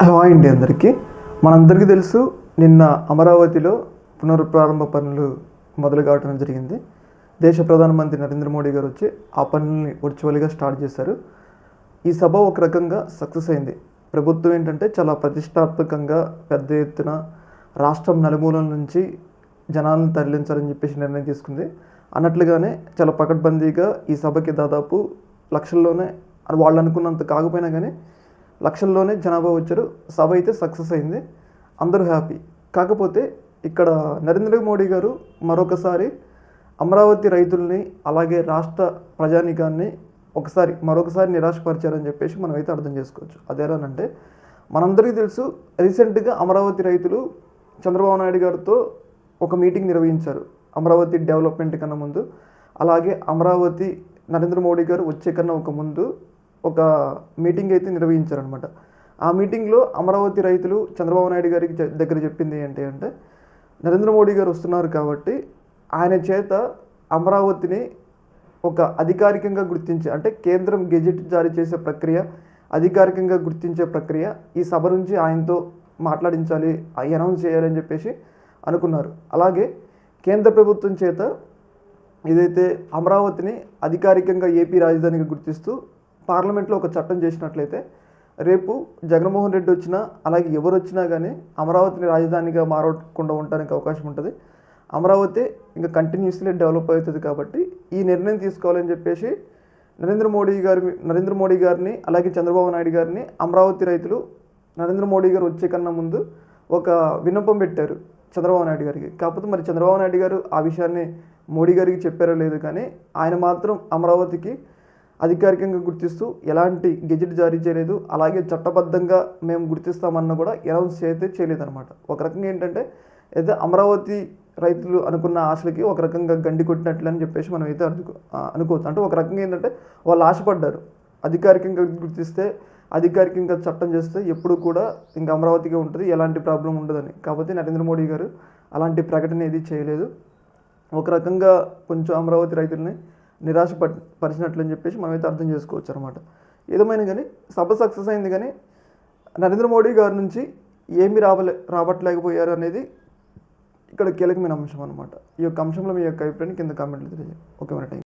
Hello అండి అందరికీ. మనందరికీ తెలుసు నిన్న అమరావతిలో పునరుప్రారంభ పనులు మొదలు కావడం జరిగింది. దేశ ప్రధానమంత్రి నరేంద్ర మోడీ గారు వచ్చి ఆ పనుల్ని వర్చువల్గా స్టార్ట్ చేశారు. ఈ సభ ఒక రకంగా సక్సెస్ అయింది. ప్రభుత్వం ఏంటంటే చాలా ప్రతిష్టాత్మకంగా పెద్ద ఎత్తున రాష్ట్రం నలుమూలల నుంచి జనాలను తరలించాలని చెప్పేసి నిర్ణయం తీసుకుంది. అన్నట్లుగానే చాలా పకడ్బందీగా ఈ సభకి దాదాపు లక్షల్లోనే వాళ్ళు అనుకున్నంత కాకపోయినా కానీ లక్షల్లోనే జనాభా వచ్చారు. సభ అయితే సక్సెస్ అయింది. అందరూ హ్యాపీ. కాకపోతే ఇక్కడ నరేంద్ర మోడీ గారు మరొకసారి అమరావతి రైతుల్ని అలాగే రాష్ట్ర ప్రజానీకాన్ని ఒకసారి మరొకసారి నిరాశపరిచారని చెప్పేసి మనం అయితే అర్థం చేసుకోవచ్చు. అదేలానంటే మనందరికీ తెలుసు రీసెంట్గా అమరావతి రైతులు చంద్రబాబు నాయుడు గారితో ఒక మీటింగ్ నిర్వహించారు. అమరావతి డెవలప్మెంట్ కన్నా ముందు. అలాగే అమరావతి నరేంద్ర మోడీ గారు వచ్చే కన్నా ఒక ముందు. ఒక మీటింగ్ అయితే నిర్వహించారనమాట ఆ మీటింగ్లో అమరావతి రైతులు చంద్రబాబు నాయుడు గారికి దగ్గర చెప్పింది ఏంటి అంటే నరేంద్ర మోడీ గారు వస్తున్నారు కాబట్టి ఆయన చేత అమరావతిని ఒక అధికారికంగా గుర్తించే అంటే కేంద్రం గెజెట్ జారీ చేసే ప్రక్రియ అధికారికంగా గుర్తించే ప్రక్రియ ఈ సభ నుంచి ఆయనతో మాట్లాడించాలి అనౌన్స్ చేయాలని చెప్పేసి అనుకున్నారు. అలాగే కేంద్ర ప్రభుత్వం చేత ఏదైతే అమరావతిని అధికారికంగా ఏపీ రాజధానిగా గుర్తిస్తూ పార్లమెంట్లో ఒక చట్టం చేసినట్లయితే రేపు జగన్మోహన్ రెడ్డి వచ్చినా అలాగే ఎవరు వచ్చినా కానీ అమరావతిని రాజధానిగా మారకుండా ఉండడానికి అవకాశం ఉంటుంది. అమరావతి ఇంకా కంటిన్యూస్లీ డెవలప్ అవుతుంది కాబట్టి ఈ నిర్ణయం తీసుకోవాలని చెప్పేసి నరేంద్ర మోడీ గారి నరేంద్ర మోడీ గారిని అలాగే చంద్రబాబు నాయుడు గారిని అమరావతి రైతులు నరేంద్ర మోడీ గారు వచ్చే కన్నా ముందు ఒక విన్నపం పెట్టారు చంద్రబాబు నాయుడు గారికి. కాకపోతే మరి చంద్రబాబు నాయుడు గారు ఆ విషయాన్ని మోడీ గారికి చెప్పారో లేదు కానీ ఆయన మాత్రం అమరావతికి అధికారికంగా గుర్తిస్తూ ఎలాంటి గెజెట్ జారీ చేయలేదు. అలాగే చట్టబద్ధంగా మేము గుర్తిస్తామన్న కూడా అనౌన్స్ అయితే చేయలేదన్నమాట. ఒక రకంగా ఏంటంటే అయితే అమరావతి రైతులు అనుకున్న ఆశలకి ఒక రకంగా గండి కొట్టినట్లు అని చెప్పేసి మనం అయితే అనుకోవచ్చు. అంటే ఒక రకంగా ఏంటంటే వాళ్ళు ఆశపడ్డారు. అధికారికంగా గుర్తిస్తే అధికారికంగా చట్టం చేస్తే ఎప్పుడు కూడా ఇంకా అమరావతిగా ఉంటుంది. ఎలాంటి ప్రాబ్లం ఉండదని. కాకపోతే నరేంద్ర మోడీ గారు అలాంటి ప్రకటన ఏది చేయలేదు. ఒక రకంగా కొంచెం అమరావతి రైతుల్ని నిరాశ పరిచినట్లు అని చెప్పేసి మనమైతే అర్థం చేసుకోవచ్చు అనమాట ఏదేమైనా కానీ సభ సక్సెస్ అయింది కానీ నరేంద్ర మోడీ గారి నుంచి ఏమి రావలే రాబట్టలేకపోయారు అనేది ఇక్కడ కీలకమైన అంశం అనమాట ఈ యొక్క అంశంలో మీ యొక్క అభిప్రాయాన్ని కింద కామెంట్లు తెలియజేయండి. ఓకే మరి థ్యాంక్ యూ